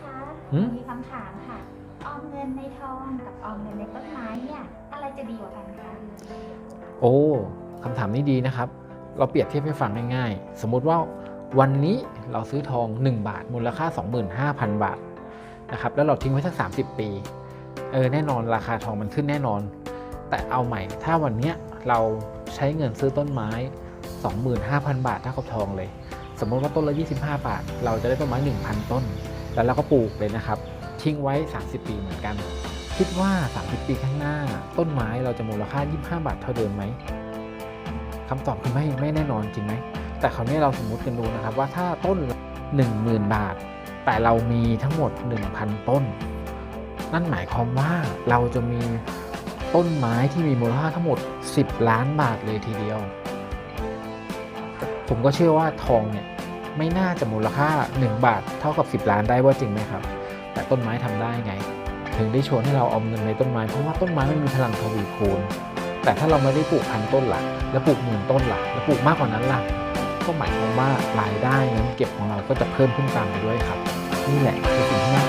คะหืมมีคำถามค่ะ ออมเงินในทองกับออมเงินในต้นไม้เนี่ย อะไรจะดีกว่ากันคะโอ้คำถามนี้ดีนะครับ เราเปรียบเทียบให้ฟังง่ายๆ สมมุติว่าวันนี้เราซื้อทอง 1 บาท มูลค่า 25,000 บาทนะครับแล้วเราทิ้งไว้สัก 30 ปีเออแน่นอนราคาทองมันขึ้นแน่นอน แต่เอาใหม่ถ้าวันเนี้ยเราใช้เงินซื้อต้นไม้ 25,000 บาทเท่ากับทองเลย สมมติว่าต้นละ 25 บาท เราจะได้ต้นไม้ 1,000 ต้น แล้วเราก็ปลูกเลยนะครับ ทิ้งไว้ 30 ปีเหมือนกัน คิดว่า 30 ปีข้างหน้า ต้นไม้เราจะมูลค่า 25 บาทเท่าเดิมไหมคำตอบคือไม่ไม่แน่นอนจริงไหมแต่คราวนี้เราสมมุติกันดูนะครับว่าถ้าต้น 10,000 บาท แต่เรามีทั้งหมด 1,000 ต้น นั่นหมายความว่าเราจะมีต้นไม้ที่มีมูลค่าทั้งหมด 10 ล้านบาทเลยทีเดียว ผมก็เชื่อว่าทองเนี่ย ไม่น่าจะมูลค่า 1 บาทเท่ากับ 10 ล้านได้ว่าจริงไหมครับ แต่ต้นไม้ทำได้ไง ถึงได้ชวนให้เราเอาเงินในต้นไม้เพราะว่าต้นไม้มันมีพลังทวีคูณ แต่ถ้าเราไม่ได้ปลูกพันต้นล่ะแล้วปลูกหมื่นต้นล่ะแล้วปลูกมากกว่านั้นล่ะก็หมายความว่ารายได้เงินเก็บของเราก็จะเพิ่มขึ้นตามไปด้วยครับ นี่แหละคือสิ่งที่น่า